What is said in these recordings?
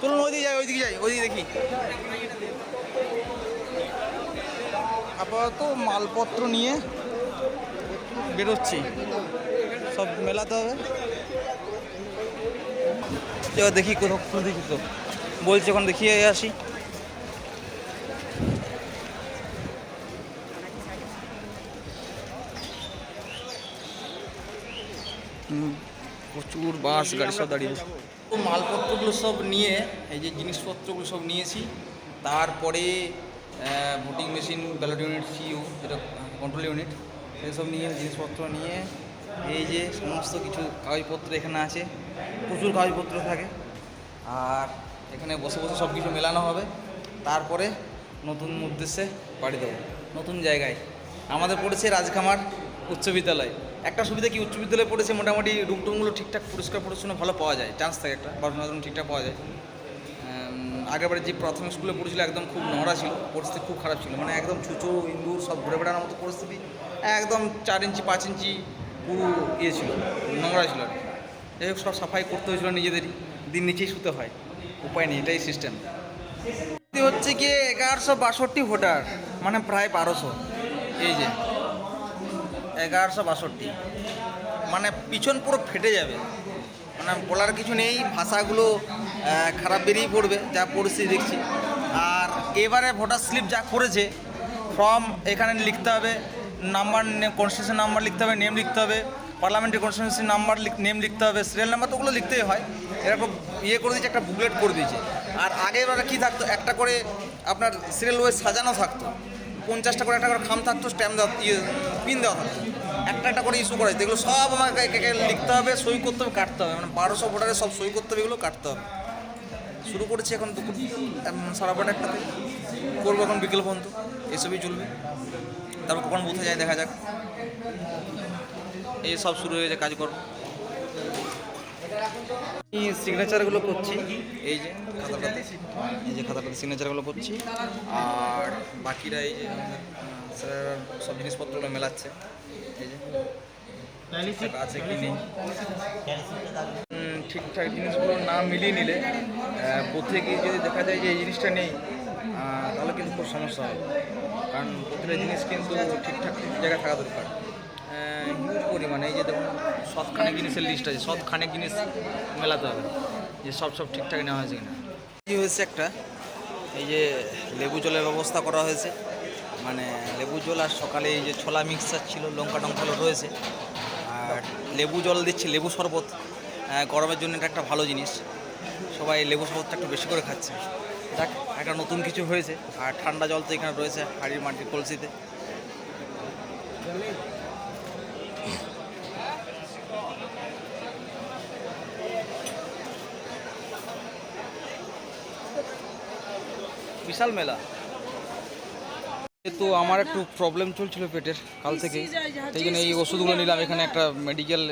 চলুন ওইদিকে যাই ওইদিকে যাই, ওইদিকে দেখি। আপাতত মালপত্র নিয়ে বেরোচ্ছি। সব মেলাতে হবে। এবার দেখি কোথাও খুলে দেখি তো। বলছি, এখন দেখিয়ে আসি। প্রচুর বাস, গাড়ি সব দাঁড়িয়ে। তো মালপত্রগুলো সব নিয়ে, এই যে জিনিসপত্রগুলো সব নিয়েছি। তারপরে voting machine, ballot unit CU যেটা কন্ট্রোল ইউনিট সেসব নিয়ে, জিনিসপত্র নিয়ে, এই যে সমস্ত কিছু কাগজপত্র এখানে আছে, প্রচুর কাগজপত্র থাকে। আর এখানে বসে বসে সব কিছু মেলানো হবে। তারপরে নতুন উদ্দেশ্যে বাড়ি দেবো, নতুন জায়গায়। আমাদের পড়েছে রাজখামার উচ্চ বিদ্যালয়। একটা সুবিধা কি, উচ্চ বিদ্যালয়ে পড়েছে মোটামুটি রুম টুমগুলো ঠিকঠাক পরিষ্কার, পরিচ্ছন্ন, ভালো পাওয়া যায় চান্স থাকে একটা পড়াশোনা ঠিকঠাক পাওয়া যায়। আগেরবারে যে প্রাথমিক স্কুলে পড়েছিল একদম খুব নোংরা ছিল, পরিস্থিতি খুব খারাপ ছিল মানে একদম ছুঁচো ইন্দুর সব ঘুরে বেড়ানোর মতো পরিস্থিতি, একদম চার ইঞ্চি, পাঁচ ইঞ্চি পুরো ইয়ে ছিল, নোংরা ছিল আর সব সাফাই করতে হয়েছিল নিজেদেরই, দিন নিচেই শুতে হয়, উপায় নেই, এটাই সিস্টেম হচ্ছে গিয়ে এগারোশো বাষট্টি ভোটার মানে প্রায় বারোশো, এই যে। এগারোশো বাষট্টি। মানে পিছন পুরো ফেটে যাবে। মানে বলার কিছু নেই, ভাষাগুলো খারাপ বেরিয়ে পড়বে, যা পরিস্থিতি দেখছি। আর এবারে ভোটার স্লিপ যা করেছে, ফর্ম এখানে লিখতে হবে, নাম্বার কনস্টিটিউশন নাম্বার লিখতে হবে নেম লিখতে হবে পার্লামেন্টের কনস্টিটিউশন নাম্বার নেম লিখতে হবে সিরিয়াল নাম্বার তো ওগুলো লিখতেই হয়। এরকম ইয়ে করে দিয়েছে, একটা বুকলেট করে দিয়েছে। আর আগে এবারে কী থাকতো, একটা করে আপনার সিরিয়াল ওয়াইজ সাজানো থাকতো। পঞ্চাশটা করে একটা করে খাম থাকতো স্ট্যাম্প দেওয়া ইয়ে পিন দেওয়া থাকতো। একটা একটা করে ইস্যু করা যেত এগুলো সব আমাকে লিখতে হবে, সই করতে হবে, কাটতে হবে। মানে বারোশো ভোটারে সব সই করতে হবে, এগুলো কাটতে হবে। শুরু করেছি এখন দুপুর সাড়ে বারোটা একটা করব এখন বিকেল পর্যন্ত, এসবই চলবে। তারপর কখন বুথে যায় দেখা যাক। এই সব শুরু হয়ে যায় কাজকর্ম। এই সিগনেচারগুলো করছি। এই যে খাতাটাতে, এই যে খাতাটাতে সিগনেচারগুলো করছি। আর বাকিরা এই যে স্যারেরা সব জিনিসপত্রগুলো মেলাচ্ছে। এই যে আছে কি নেই? ঠিকঠাক জিনিসগুলো না মিলিয়ে নিলে বুথে যদি দেখা যায় যে এই জিনিসটা নেই তাহলে কিন্তু খুব সমস্যা হবে। কারণ প্রতিটা জিনিস কিন্তু ঠিকঠাক জায়গায় থাকা দরকার। হিউজ পরিমাণে এই যে দেখুন সবখানেক জিনিসের লিস্ট আছে সবখানেক জিনিস মেলাতে হবে যে সব সব ঠিকঠাক নেওয়া হয়েছে কিনা। কী হয়েছে একটা এই যে লেবু জলের ব্যবস্থা করা হয়েছে মানে লেবু জল আর সকালে এই যে ছোলা মিক্সচার ছিল লঙ্কা টঙ্কালো রয়েছে আর লেবু জল দিচ্ছে লেবু শরবত আহ, গরমের জন্য এটা একটা ভালো জিনিস সবাই লেবু শরবতটা একটু বেশি করে খাচ্ছে। দেখ একটা নতুন কিছু হয়েছে আর ঠান্ডা জল তো এখানে রয়েছে হাড়ির মাটির কলসিতে। বিশাল মেলা। তো আমার একটু প্রবলেম চলছিল পেটের কাল থেকে সেই জন্য এই ওষুধগুলো নিলাম এখানে একটা মেডিকেল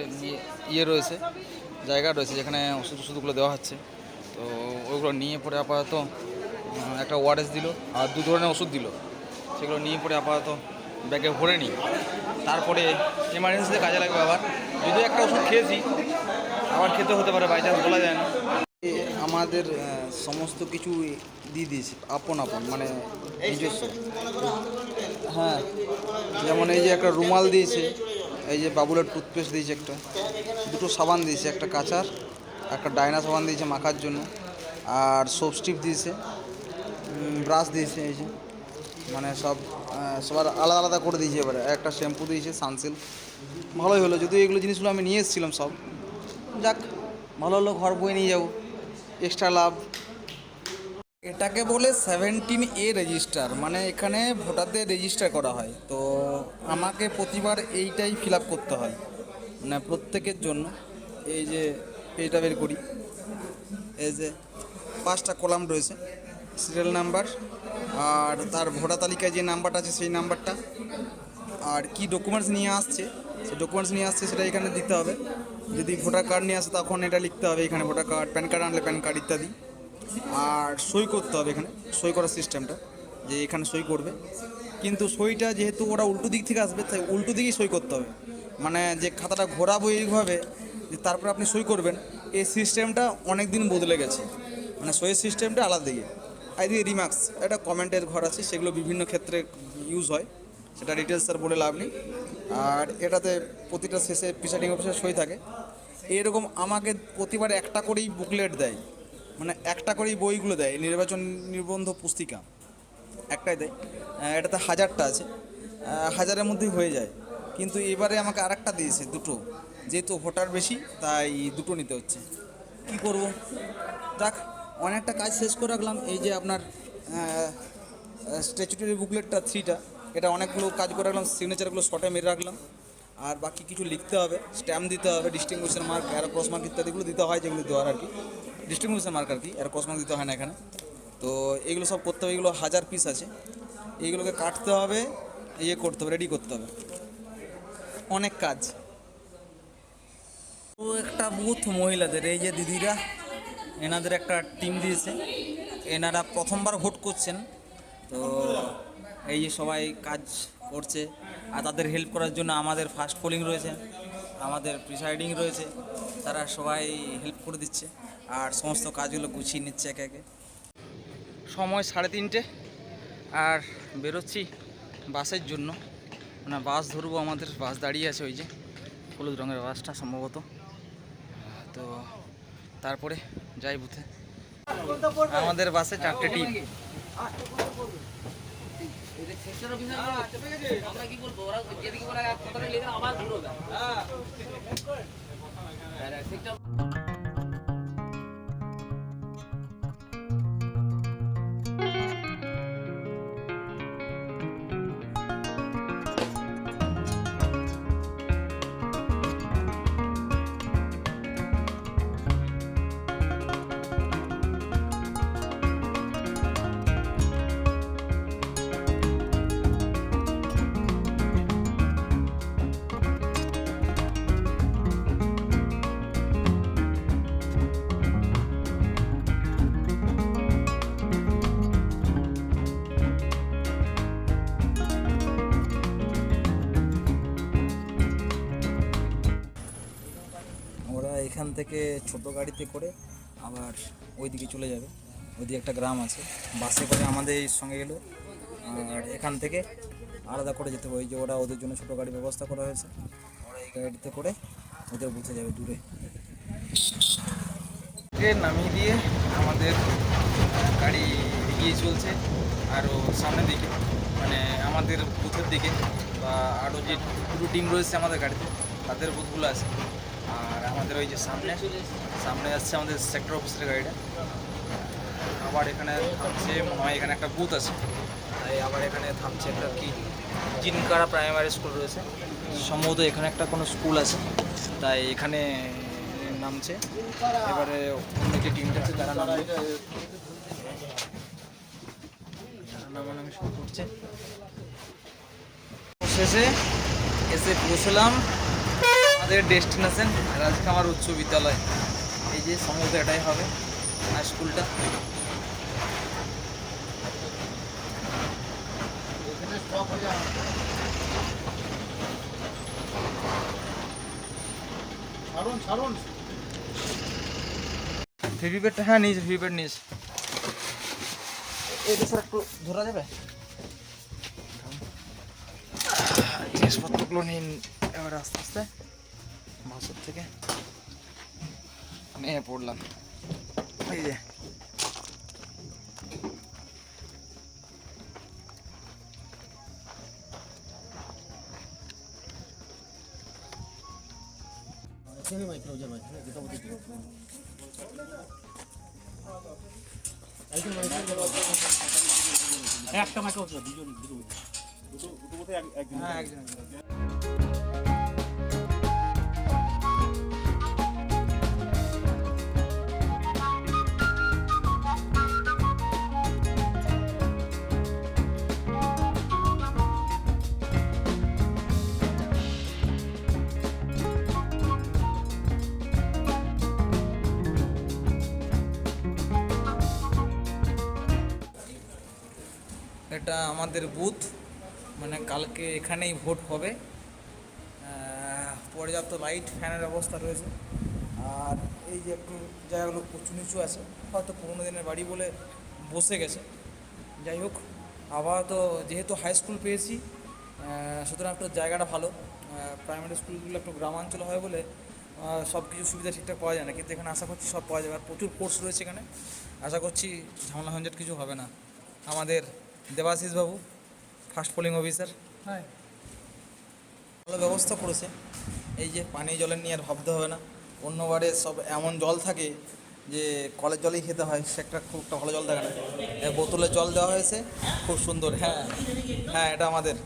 ইয়ে রয়েছে জায়গা রয়েছে যেখানে ওষুধ ওষুধগুলো দেওয়া হচ্ছে। তো ওইগুলো নিয়ে পরে আপাতত একটা ওআরএস দিল আর দু ধরনের ওষুধ দিল। সেগুলো নিয়ে পরে আপাতত ব্যাগে ভরে নিই। তারপরে এমার্জেন্সিতে কাজে লাগবে আবার। যদিও একটা ওষুধ খেয়েছি আবার খেতে হতে পারে বাই চান্স বলা যায় না। আমাদের সমস্ত কিছু দিয়ে দিয়েছে, আপন আপন মানে নিজস্ব। হ্যাঁ যেমন এই যে একটা রুমাল দিয়েছে, এই যে বাবুলের টুথপেস্ট দিয়েছে একটা, দুটো সাবান দিয়েছে, একটা কাচার, একটা ডায়না সাবান দিয়েছে মাখার জন্য, আর সোপ স্টিপ দিয়েছে ব্রাশ দিয়েছে এই যে মানে সব সবার আলাদা আলাদা করে দিয়েছে এবারে, একটা শ্যাম্পু দিয়েছে সানসিল্ক ভালোই হলো, যদিও এগুলো জিনিসগুলো আমি নিয়ে এসেছিলাম সব। যাক, ভালো হলো, ঘর বয়ে নিয়ে যাব। এক্সট্রা লাভ এটাকে বলে সেভেন্টিন এ রেজিস্টার মানে এখানে ভোটারদের রেজিস্টার করা হয়। তো আমাকে প্রতিবার এইটাই ফিল আপ করতে হয় মানে প্রত্যেকের জন্য। এই যে, এইটা বের করি। এই যে, পাঁচটা কলাম রয়েছে সিরিয়াল নাম্বার আর তার ভোটার তালিকায় যে নাম্বারটা আছে সেই নাম্বারটা আর কি ডকুমেন্টস নিয়ে আসছে? সে ডকুমেন্টস নিয়ে আসছে, সেটা এখানে দিতে হবে। যদি ভোটার কার্ড নিয়ে আসে, তখন এটা লিখতে হবে এখানে ভোটার কার্ড প্যান কার্ড আনলে প্যান কার্ড ইত্যাদি। আর সই করতে হবে এখানে, সই করার সিস্টেমটা যে এখানে সই করবে। কিন্তু সইটা যেহেতু ওরা উল্টো দিক থেকে আসবে, তাই উল্টো দিকেই সই করতে হবে। মানে যে খাতাটা ঘোরাবো এইভাবে, যে তারপরে আপনি সই করবেন, এই সিস্টেমটা অনেক দিন বদলে গেছে। মানে সইয়ের সিস্টেমটা আলাদা দিকে আর এদিকে রিমার্কস একটা কমেন্টের ঘর আছে, সেগুলো বিভিন্ন ক্ষেত্রে ইউজ হয়। সেটা ডিটেলস আর বলে লাভ নেই। আর এটাতে প্রতিটা শেষে প্রিসাইডিং অফিসার সই থাকে। এরকম আমাকে প্রতিবার একটা করেই বুকলেট দেয়। মানে একটা করেই বইগুলো দেয়, নির্বাচন নিবন্ধ পুস্তিকা। একটাই দেয়। এটাতে হাজারটা আছে। হাজারের মধ্যেই হয়ে যায়। কিন্তু এবারে আমাকে আরেকটা দিয়েছে দুটো। যেহেতু ভোটার বেশি, তাই দুটো নিতে হচ্ছে। কি করব? যাক, অনেকটা কাজ শেষ করে রাখলাম। এই যে আপনার স্ট্যাচুটারি বুকলেটটা থ্রিটা এটা অনেকগুলো কাজ করে রাখলাম সিগনেচারগুলো শর্টে মেরে রাখলাম। আর বাকি কিছু লিখতে হবে স্ট্যাম্প দিতে হবে distinguishing mark arrow cross mark ইত্যাদিগুলো দিতে হয় যেগুলো দেওয়ার আর কি। ডিস্টিংগুইশন মার্ক আর কি অ্যারো ক্রস মার্ক দিতে হয় না এখানে। তো এগুলো সব করতে হবে, এগুলো হাজার পিস আছে। এইগুলোকে কাটতে হবে ইয়ে করতে হবে রেডি করতে হবে। অনেক কাজ। ও একটা বুথ মহিলাদের, এই যে দিদিরা, এনাদের একটা টিম দিয়েছে। এনারা প্রথমবার ভোট করছেন। তো এই যে সবাই কাজ করছে আর তাদের হেল্প করার জন্য আমাদের ফার্স্ট পোলিং রয়েছে, আমাদের প্রিসাইডিং রয়েছে, তারা সবাই হেল্প করে দিচ্ছে আর সমস্ত কাজগুলো গুছিয়ে নিচ্ছে একে একে। সময় সাড়ে তিনটে আর বেরোচ্ছি বাসের জন্য। মানে বাস ধরবো আমাদের, বাস দাঁড়িয়ে আছে ওই যে, হলুদ রঙের বাসটা সম্ভবত। তো তারপরে যাই বুথে। আমাদের বাসে চারটে টিম আমরা কি বলব ওরা যেদিকে ওরা কথাটা লিখে আবার ঘুরবে ঠিকঠাক ওরা থেকে ছোট গাড়িতে করে আবার ওইদিকে চলে যাবে। ওইদিকে একটা গ্রাম আছে। বাসে করে আমাদের সঙ্গে গেলো। আর এখান থেকে আলাদা করে যেতে হবে। ওই যে ওরা ওদের জন্য ছোট গাড়ি ব্যবস্থা করা হয়েছে। ওরা এই গাড়িতে করে ওদের বুঝে যাবে দূরে। নামিয়ে দিয়ে আমাদের গাড়ি এগিয়ে চলছে। আরও সামনের দিকে। মানে আমাদের বুথের দিকে। বা আরও যে দুটো টিম রয়েছে আমাদের গাড়িতে, তাদের বুথগুলো আছে। আর আমাদের ওই যে সামনে সামনে যাচ্ছে আমাদের সেক্টর অফিসের গাড়িটা। আবার এখানে থামছে, মনে হয় এখানে একটা বুথ আছে। তাই আবার এখানে থামছে একটা কি, জিনকারা প্রাইমারি স্কুল রয়েছে। সম্ভবত এখানে একটা কোনো স্কুল আছে। তাই এখানে নামছে। এবারে অন্য যে টিমটা আছে তারা নামানামি শুরু করছে। শেষে এসে পৌঁছলাম। আমাদের ডেস্টিনেশন রাজখামার উচ্চ বিদ্যালয়। এই যে সম্ভবত এটাই হবে হাই স্কুলটা হ্যাঁ নিস ভিভিপ্যাড নিস এটা স্যার একটু ধরা যাবে? জিনিসপত্রগুলো নিন, এবার আস্তে আস্তে। বাসের থেকে। নিয়ে পড়লাম। এই যে। একটা মাইক্রো দুজন দুটো হ্যাঁ একজন একজন। এটা আমাদের বুথ। মানে কালকে এখানেই ভোট হবে। পর্যাপ্ত লাইট ফ্যানের ব্যবস্থা রয়েছে। আর এই যে একটু জায়গাগুলো উঁচু নিচু আছে, হয়তো পুরোনো দিনের বাড়ি বলে বসে গেছে। যাই হোক আবার তো যেহেতু হাই স্কুল পেয়েছি সুতরাং একটু জায়গাটা ভালো। প্রাইমারি স্কুলগুলো একটু গ্রামাঞ্চল হয় বলে সব কিছু সুবিধা ঠিকঠাক পাওয়া যায় না। কিন্তু এখানে আশা করছি সব পাওয়া যাবে। আর প্রচুর কোর্স রয়েছে এখানে। আশা করছি ঝামেলা ঝঞ্ঝাট কিছু হবে না। আমাদের দেবাশিস বাবু ফার্স্ট পোলিং অফিসার হ্যাঁ ভালো ব্যবস্থা করেছে। এই যে পানি জলের নিয়ে আর ভাবতে হবে না। অন্যবারে সব এমন জল থাকে যে কলের জলেই খেতে হয় সে একটা খুব একটা ভালো জল থাকে না। বোতলে জল দেওয়া হয়েছে খুব সুন্দর হ্যাঁ। হ্যাঁ এটা আমাদের।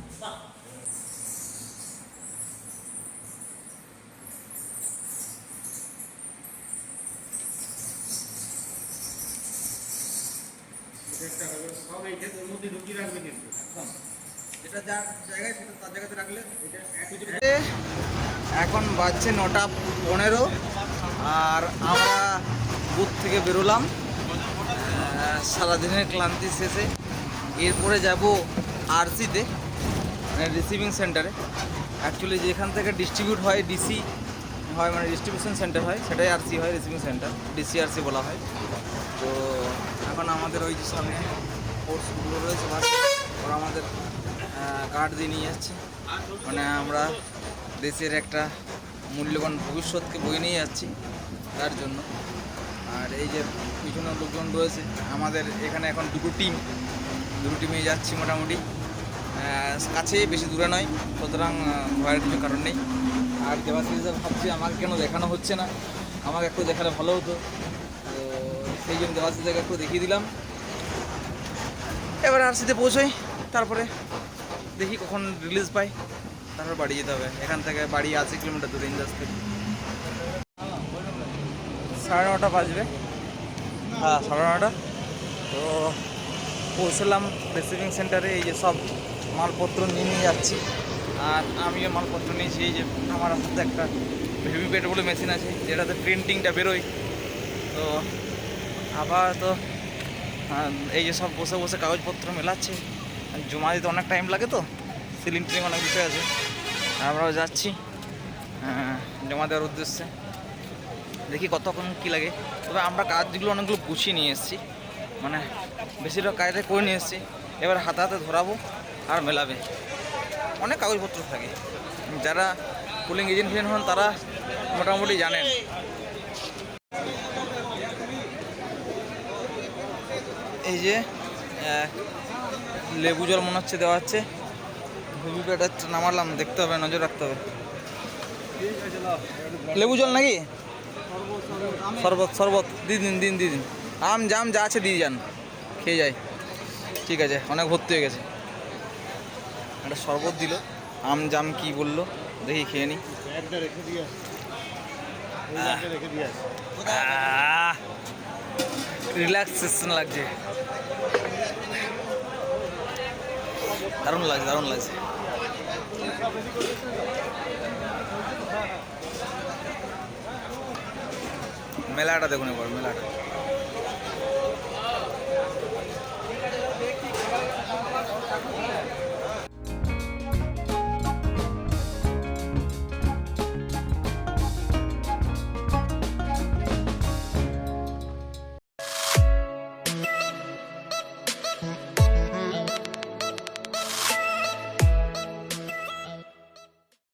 এখন বাজছে নটা পনেরো, আর আমরা বুথ থেকে বেরোলাম। সারাদিনের ক্লান্তি শেষে। এরপরে যাব আরসিতে মানে রিসিভিং সেন্টারে অ্যাকচুয়ালি যেখান থেকে ডিস্ট্রিবিউট হয় ডিসি হয় মানে ডিস্ট্রিবিউশন সেন্টার হয়, সেটাই আরসি হয় রিসিভিং সেন্টার ডিসি ডিসিআরসি বলা হয়। তো, এখন আমাদের ওই সামনে কোর্সগুলো রয়েছে বাস। ওরা আমাদের কার্ড দিয়ে নিয়ে যাচ্ছে। মানে আমরা দেশের একটা মূল্যবান ভবিষ্যৎকে বয়ে নিয়ে যাচ্ছি তার জন্য। আর এই যে পিছনে লোকজন রয়েছে, আমাদের এখানে এখন দুটো টিম দুটো টিমে যাচ্ছি মোটামুটি। কাছেই বেশি দূরে নয়, সুতরাং ভয়ের কিছু কারণ নেই। আর দেবাশিসদা ভাবছি আমাকে কেন দেখানো হচ্ছে না? আমাকে একটু দেখালে ভালো হতো। তো সেই জন্য দেবাশিসদাকে একটু দেখিয়ে দিলাম। এবার আরসিতে পৌঁছোই, তারপরে দেখি কখন রিলিজ পাই, তারপর বাড়ি যেতে হবে। এখান থেকে বাড়ি আশি কিলোমিটার দূরে ইন্দাস থেকে সাড়ে নটা বাজবে। হ্যাঁ সাড়ে নটা। তো পৌঁছলাম রিসিভিং সেন্টারে এই যে সব মালপত্র নিয়ে নিয়ে যাচ্ছি। আর আমিও মালপত্র নিয়েছি, এই যে আমার হাতে একটা হেভি পেট বলে মেশিন আছে, যেটাতে প্রিন্টিংটা বেরোয়। তো আবার তো এই যে সব বসে বসে কাগজপত্র মেলাচ্ছে। জমা দিতে অনেক টাইম লাগে তো সিলিং টিলিং অনেক বিষয় আছে। আমরাও যাচ্ছি আহ, জমা দেওয়ার উদ্দেশ্যে। দেখি কতক্ষণ কী লাগে। তবে আমরা কাজগুলো অনেকগুলো গুছিয়ে নিয়ে এসেছি। মানে বেশিরভাগ কাজটা করে নিয়ে এসেছি। এবার হাতে হাতে ধরাবো আর মেলাবে। অনেক কাগজপত্র থাকে। যারা পুলিং এজেন্ট ফেজেন্ট হন তারা মোটামুটি জানেন। যে লেবু জল মনে হচ্ছে দেওয়া হচ্ছে। হেভি প্যাটা নামালাম, দেখতে হবে, নজর রাখতে হবে। লেবু জল নাকি? শরবত শরবত দিয়ে দিন দিন দিয়ে দিন। আম, জাম, যা আছে দিয়ে যান, খেয়ে যায় ঠিক আছে, অনেক ভর্তি হয়ে গেছে। একটা শরবত দিল, আম, জাম কি বলল, দেখি খেয়ে নি। রিল্যাক্সেশন লাগছে। দারুণ লাগছে দারুণ লাগছে। মেলাটা দেখুন একবার মেলাটা।